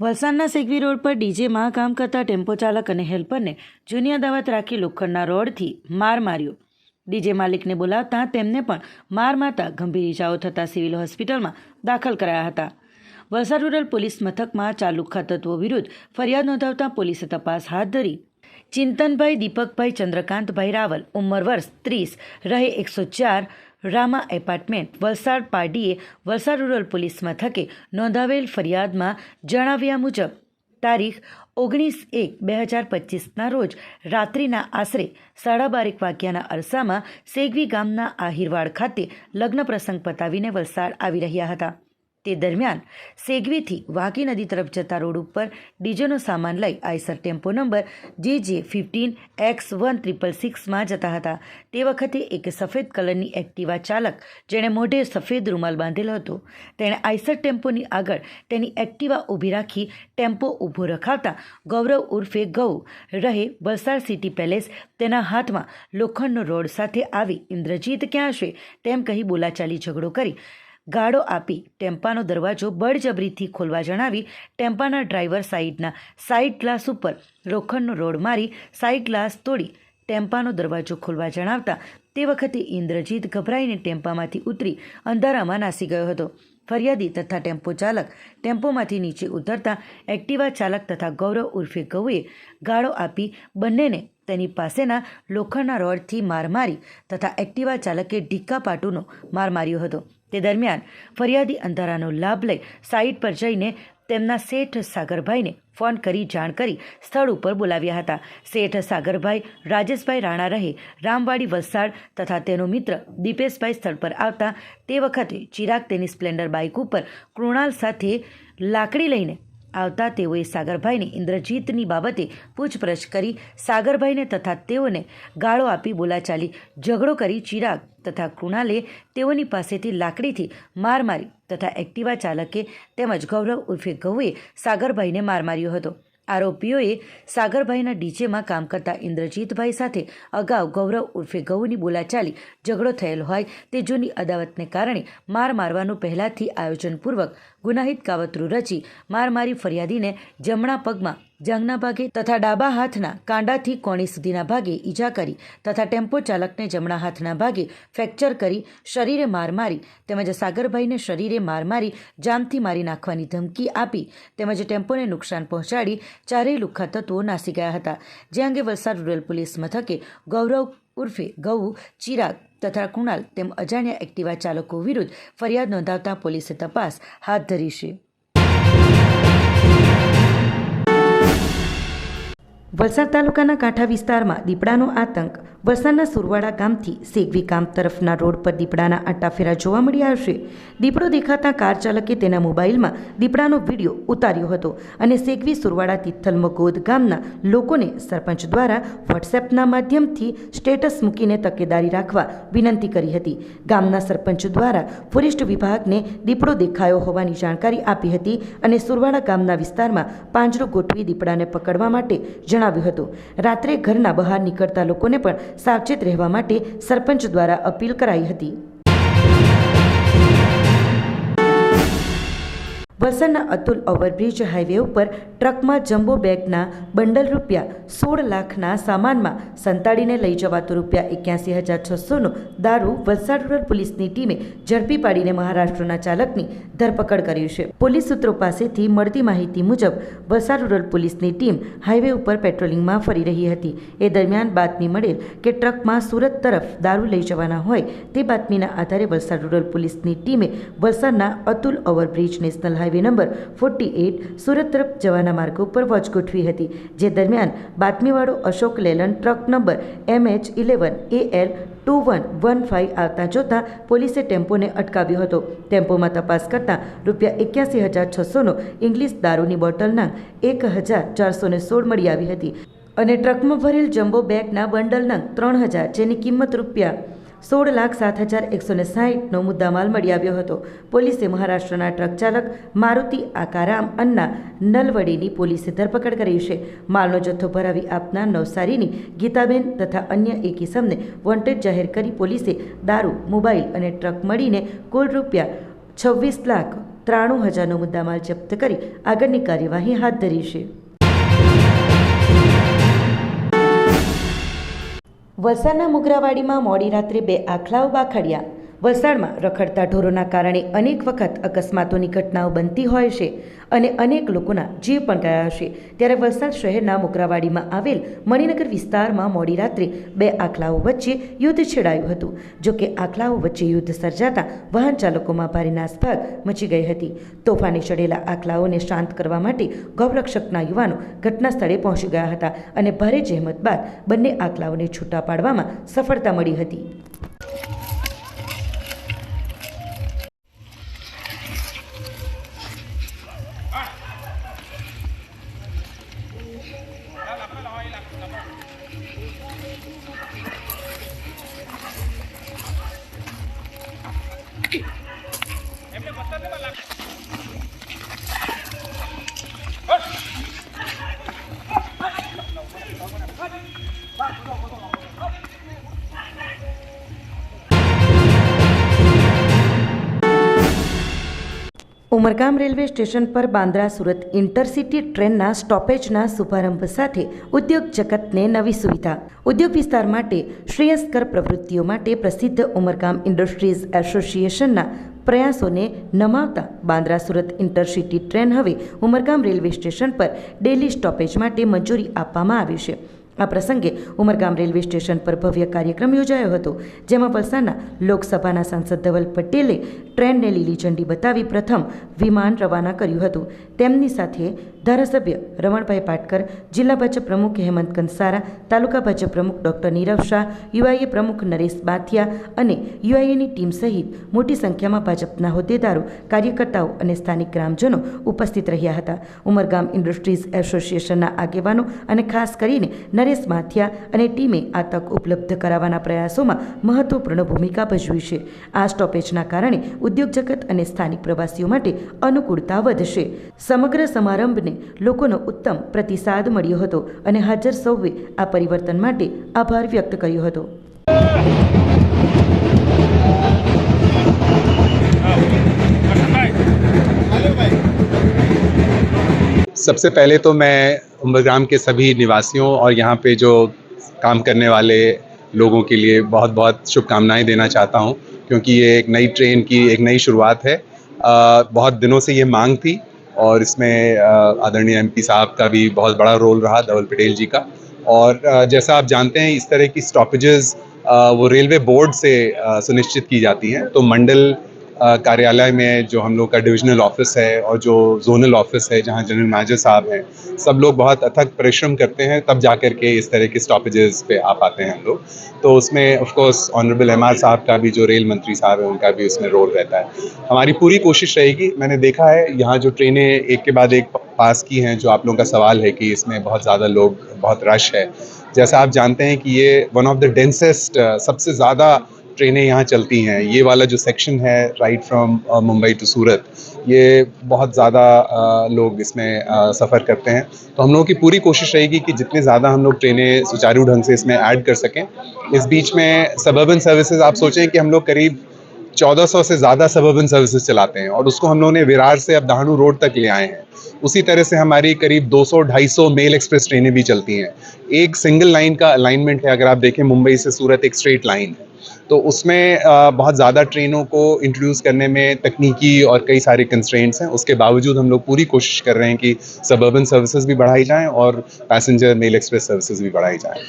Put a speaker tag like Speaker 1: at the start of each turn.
Speaker 1: વલસાડના સેગવી રોડ પર ડીજેમાં કામ કરતા ટેમ્પો ચાલક અને હેલ્પરને જૂની અદાવત રાખી લોખંડના રોડથી માર માર્યો. ડીજે માલિકને બોલાવતા તેમને પણ માર મારતા ગંભીર ઇજાઓ થતાં સિવિલ હોસ્પિટલમાં દાખલ કરાયા હતા. વલસાડ રૂરલ પોલીસ મથકમાં ચાલુ તત્વો વિરુદ્ધ ફરિયાદ નોંધાવતા પોલીસે તપાસ હાથ ધરી. ચિંતનભાઈ, દીપકભાઈ, ચંદ્રકાંતભાઈ રાવલ ઉંમર વર્ષ ત્રીસ, રહે એકસો ચાર રામા એપાર્ટમેન્ટ વલસાડ પાર્ટીએ વલસાડ રૂરલ પોલીસ મથકે નોંધાવેલ ફરિયાદમાં જણાવ્યા મુજબ, તારીખ ઓગણીસ એક બે હજાર પચીસના રોજ રાત્રિના આશરે સાડા બારેક વાગ્યાના અરસામાં સેગવી ગામના આહિરવાડ ખાતે લગ્ન પ્રસંગ પતાવીને વલસાડ આવી રહ્યા હતા. તે દરમિયાન સેગવીથી વાઘી નદી તરફ જતા રોડ ઉપર ડીજેનો સામાન લઈ આઈસર ટેમ્પો નંબર જે જે ફિફ્ટીન એક્સ વન ત્રિપલ સિક્સમાં જતા હતા. તે વખતે એક સફેદ કલરની એક્ટિવા ચાલક, જેણે મોઢે સફેદ રૂમાલ બાંધેલો હતો. તેણે આઈસર ટેમ્પોની આગળ તેની એક્ટિવા ઊભી રાખી ટેમ્પો ઊભો રખાવતા ગૌરવ ઉર્ફે ગૌ રહે વલસાડ સિટી પેલેસ તેના હાથમાં લોખંડનો રોડ સાથે આવી ઇન્દ્રજીત ક્યાં છે તેમ કહી બોલાચાલી ઝઘડો કરી ગાળો આપી ટેમ્પાનો દરવાજો બળજબરીથી ખોલવા જણાવી ટેમ્પાના ડ્રાઈવર સાઈડના સાઈડ ગ્લાસ ઉપર લોખંડનો રોડ મારી સાઈડ ગ્લાસ તોડી ટેમ્પાનો દરવાજો ખોલવા જણાવતા તે વખતે ઇન્દ્રજીત ગભરાઈને ટેમ્પામાંથી ઉતરી અંધારામાં નાસી ગયો હતો. ફરિયાદી તથા ટેમ્પો ચાલક ટેમ્પોમાંથી નીચે ઉતરતા એક્ટિવા ચાલક તથા ગૌરવ ઉર્ફે ગૌએ ગાળો આપી બંનેને તેની પાસેના લોખંડના રોડથી માર મારી તથા એક્ટિવા ચાલકે ઢીક્કા પાટુનો માર માર્યો હતો. તે દરમિયાન ફરિયાદી અંધારાનો લાભ લઈ સાઇટ પર જઈને તેમના શેઠ સાગરભાઈને ફોન કરી જાણ કરી સ્થળ ઉપર બોલાવ્યા હતા. શેઠ સાગરભાઈ, રાજેશભાઈ રાણા રહે, રામવાડી વલસાડ તથા તેનો મિત્ર દીપેશભાઈ સ્થળ પર આવતા તે વખતે ચિરાગ તેની સ્પ્લેન્ડર બાઇક ઉપર કૃણાલ સાથે લાકડી લઈને આવતા તેઓએ સાગરભાઈને ઇન્દ્રજીતની બાબતે પૂછપરછ કરી સાગરભાઈને તથા તેઓને ગાળો આપી બોલાચાલી, ઝઘડો કરી ચિરાગ તથા કૃણાલે તેઓની પાસેથી લાકડીથી માર મારી તથા એક્ટિવા ચાલકે તેમજ ગૌરવ ઉર્ફે ગૌએ સાગરભાઈને માર માર્યો હતો. આરોપીઓએ સાગરભાઈના ડીજેમાં કામ કરતા ઇન્દ્રજીતભાઈ સાથે અગાઉ ગૌરવ ઉર્ફે ગૌની બોલાચાલી ઝઘડો થયેલ હોય તે જૂની અદાવતને કારણે માર મારવાનું પહેલાંથી આયોજનપૂર્વક ગુનાહિત કાવતરું રચી માર મારી ફરિયાદીને જમણા પગમાં જાંઘના ભાગે તથા ડાબા હાથના કાંડાથી કોણી સુધીના ભાગે ઈજા કરી તથા ટેમ્પો ચાલકને જમણા હાથના ભાગે ફ્રેક્ચર કરી શરીરે માર મારી તેમજ સાગરભાઈને શરીરે માર મારી જામથી મારી નાખવાની ધમકી આપી તેમજ ટેમ્પોને નુકસાન પહોંચાડી ચારેય લુખ્ખા તત્વો નાસી ગયા હતા. જે અંગે વલસાડ રૂરલ પોલીસ મથકે ગૌરવ ઉર્ફે ગૌ, ચિરાગ તથા કુણાલ તેમ અજાણ્યા એક્ટિવા ચાલકો વિરુદ્ધ ફરિયાદ નોંધાવતા પોલીસે તપાસ હાથ ધરી છે. વલસાડ તાલુકાના કાંઠા વિસ્તારમાં દીપડાનો આતંક વલસાડના સુરવાડા ગામથી સેગવી ગામ તરફના રોડ પર દીપડાના આટાફેરા જોવા મળ્યા હશે દીપડો દેખાતા કાર ચાલકે તેના મોબાઈલમાં દીપડાનો વીડિયો ઉતાર્યો હતો અને સેગવી સુરવાડા તિથલ મગોદ ગામના લોકોને સરપંચ દ્વારા વોટ્સએપના માધ્યમથી સ્ટેટસ મૂકીને તકેદારી રાખવા વિનંતી કરી હતી. ગામના સરપંચ દ્વારા ફોરેસ્ટ વિભાગને દીપડો દેખાયો હોવાની જાણકારી આપી હતી અને સુરવાડા ગામના વિસ્તારમાં પાંજરો ગોઠવી દીપડાને પકડવા માટે જણાવ્યું હતું. રાત્રે ઘરના બહાર નીકળતા લોકોને પણ સાવચેત રહેવા માટે સરપંચ દ્વારા અપીલ કરાઈ હતી. વલસાડના અતુલ ઓવરબ્રિજ હાઈવે ઉપર ટ્રકમાં જમ્બો બેગના બંડલ રૂપિયા સોળ લાખના સામાનમાં સંતાડીને લઈ જવાતો રૂપિયા એક્યાસી હજાર છસોનો દારૂ વલસાડ રૂરલ પોલીસની ટીમે ઝડપી પાડીને મહારાષ્ટ્રના ચાલકની ધરપકડ કરી છે. પોલીસ સૂત્રો પાસેથી મળતી માહિતી મુજબ વલસાડ રૂરલ પોલીસની ટીમ હાઈવે ઉપર પેટ્રોલિંગમાં ફરી રહી હતી. એ દરમિયાન બાતમી મળેલ કે ટ્રકમાં સુરત તરફ દારૂ લઈ જવાના હોય તે બાતમીના આધારે વલસાડ રૂરલ પોલીસની ટીમે વલસાડના Atul overbridge national highway number forty eight Surat તરફ જવાના માર્ગ ઉપર વોચ ગોઠવી હતી, જે દરમિયાન બાતમીવાળો Ashok Leyland truck number MH eleven A L two one one five આવતા જોતાં પોલીસે ટેમ્પોને અટકાવ્યો હતો. ટેમ્પોમાં તપાસ કરતાં રૂપિયા એક્યાસી હજાર છસોનો ઇંગ્લિશ દારૂની બોટલના એક હજાર ચારસોને સોળ મળી આવી હતી અને ટ્રકમાં ભરેલ જમ્બો બેગના બંડલના ત્રણ હજાર, જેની કિંમત રૂપિયા સોળ લાખ સાત હજાર એકસો ને સાહીઠનો મુદ્દામાલ મળી આવ્યો હતો. પોલીસે મહારાષ્ટ્રના ટ્રક ચાલક મારુતિ આકારામ અન્ના નલવડીની પોલીસે ધરપકડ કરી છે. માલનો જથ્થો ભરાવી આપનાર નવસારીની ગીતાબેન તથા અન્ય એક ઇસમને વોન્ટેડ જાહેર કરી પોલીસે દારૂ, મોબાઈલ અને ટ્રક મળીને કુલ રૂપિયા છવ્વીસ લાખ ત્રાણું હજારનો મુદ્દામાલ જપ્ત કરી આગળની કાર્યવાહી હાથ ધરી છે. વલસાડના મુગરાવાડીમાં મોડી રાત્રે બે આખલાઓ બાખડ્યા. વલસાડમાં રખડતા ઢોરોના કારણે અનેક વખત અકસ્માતોની ઘટનાઓ બનતી હોય છે અને અનેક લોકોના જીવ પણ ગયા છે ત્યારે વલસાડ શહેરના મોકરાવાડીમાં આવેલ મણિનગર વિસ્તારમાં મોડી રાત્રે બે આખલાઓ વચ્ચે યુદ્ધ છેડાયું હતું. જો કે આખલાઓ વચ્ચે યુદ્ધ સર્જાતા વાહન ચાલકોમાં ભારે નાસભાગ મચી ગઈ હતી. તોફાની ચડેલા આખલાઓને શાંત કરવા માટે ગૌરક્ષકના યુવાનો ઘટના સ્થળે પહોંચી ગયા હતા અને ભારે જહેમત બાદ બંને આખલાઓને છૂટા પાડવામાં સફળતા મળી હતી. ઉમરગામ રેલવે સ્ટેશન પર બાંદ્રા સુરત ઇન્ટરસિટી ટ્રેનના સ્ટોપેજના શુભારંભ સાથે ઉદ્યોગ જગતને નવી સુવિધા. ઉદ્યોગ વિસ્તાર માટે શ્રેયસ્કર પ્રવૃત્તિઓ માટે પ્રસિદ્ધ ઉમરગામ ઇન્ડસ્ટ્રીઝ એસોસિએશનના પ્રયાસોને નમાવતા બાંદ્રા સુરત ઇન્ટરસિટી ટ્રેન હવે ઉમરગામ રેલવે સ્ટેશન પર ડેલી સ્ટોપેજ માટે મંજૂરી આપવામાં આવી છે. આ પ્રસંગે ઉમરગામ રેલવે સ્ટેશન પર ભવ્ય કાર્યક્રમ યોજાયો હતો, જેમાં વલસાડના લોકસભાના સાંસદ ધવલ પટેલે ટ્રેનને લીલી ઝંડી બતાવી પ્રથમ વિમાન રવાના કર્યું હતું. તેમની સાથે ધારાસભ્ય રમણભાઈ પાટકર, જિલ્લા ભાજપ પ્રમુખ હેમંત કંસારા, તાલુકા ભાજપ પ્રમુખ ડોક્ટર નીરવ શાહ, યુઆઈએ પ્રમુખ નરેશ બાથિયા અને યુઆઈએની ટીમ સહિત મોટી સંખ્યામાં ભાજપના હોદ્દેદારો, કાર્યકર્તાઓ અને સ્થાનિક ગ્રામજનો ઉપસ્થિત રહ્યા હતા. ઉમરગામ ઇન્ડસ્ટ્રીઝ એસોસિએશનના આગેવાનો અને ખાસ કરીને નરેશ માથિયા અને ટીમે આ તક ઉપલબ્ધ કરાવવાના પ્રયાસોમાં મહત્વપૂર્ણ ભૂમિકા ભજવી છે આ સ્ટોપેજના કારણે ઉદ્યોગ જગત અને સ્થાનિક પ્રવાસીઓ માટે અનુકૂળતા વધશે સમગ્ર સમારંભને લોકોનો ઉત્તમ પ્રતિસાદ મળ્યો હતો અને હાજર સૌએ આ પરિવર્તન માટે આભાર વ્યક્ત કર્યો હતો
Speaker 2: सबसे पहले तो मैं उम्बरग्राम के सभी निवासियों और यहाँ पे जो काम करने वाले लोगों के लिए बहुत बहुत शुभकामनाएँ देना चाहता हूँ क्योंकि ये एक नई ट्रेन की एक नई शुरुआत है। अ, बहुत दिनों से ये मांग थी और इसमें आदरणीय एमपी साहब का भी बहुत बड़ा रोल रहा धवल पटेल जी का। और जैसा आप जानते हैं इस तरह की स्टॉपेजेस वो रेलवे बोर्ड से सुनिश्चित की जाती हैं। तो मंडल कार्यालय में जो हम लोग का डिविजनल ऑफ़िस है और जो जोनल ऑफ़िस है, जहाँ जनरल मैनेजर साहब हैं, सब लोग बहुत अथक परिश्रम करते हैं, तब जा कर के इस तरह के स्टॉपेजेस पे आ पाते हैं हम लोग। तो उसमें ऑफकोर्स ऑनरेबल एम साहब का भी जो रेल मंत्री साहब है, उनका भी उसमें रोल रहता है। हमारी पूरी कोशिश रहेगी, मैंने देखा है, यहाँ जो ट्रेनें एक के बाद एक पास की हैं, जो आप लोगों का सवाल है कि इसमें बहुत ज़्यादा लोग, बहुत रश है। जैसा आप जानते हैं कि ये वन ऑफ़ द डेंसेस्ट सबसे ज़्यादा ट्रेनें यहाँ चलती हैं। ये वाला जो सेक्शन है right from Mumbai to Surat, ये बहुत ज़्यादा लोग इसमें सफ़र करते हैं। तो हम लोगों की पूरी कोशिश रहेगी कि जितने ज़्यादा हम लोग ट्रेनें सुचारू ढंग से इसमें ऐड कर सकें। इस बीच में सबर्बन सर्विसेज़ आप सोचें कि हम लोग करीब 1400 से ज़्यादा सबर्बन सर्विसेज़ चलाते हैं और उसको हम लोगों ने विरार से अब दहानू रोड तक ले आए हैं। उसी तरह से हमारी करीब 200-250 मेल एक्सप्रेस ट्रेनें भी चलती हैं। एक सिंगल लाइन का अलाइनमेंट है, अगर आप देखें मुंबई से सूरत एक स्ट्रेट लाइन है तो उसमें बहुत ज़्यादा ट्रेनों को इंट्रोड्यूस करने में तकनीकी और कई सारे कंस्ट्रेंट्स हैं। उसके बावजूद हम लोग पूरी कोशिश कर रहे हैं कि सबर्बन सर्विसेज़ भी बढ़ाई जाएँ और पैसेंजर मेल एक्सप्रेस सर्विसेज़ भी बढ़ाई जाएँ।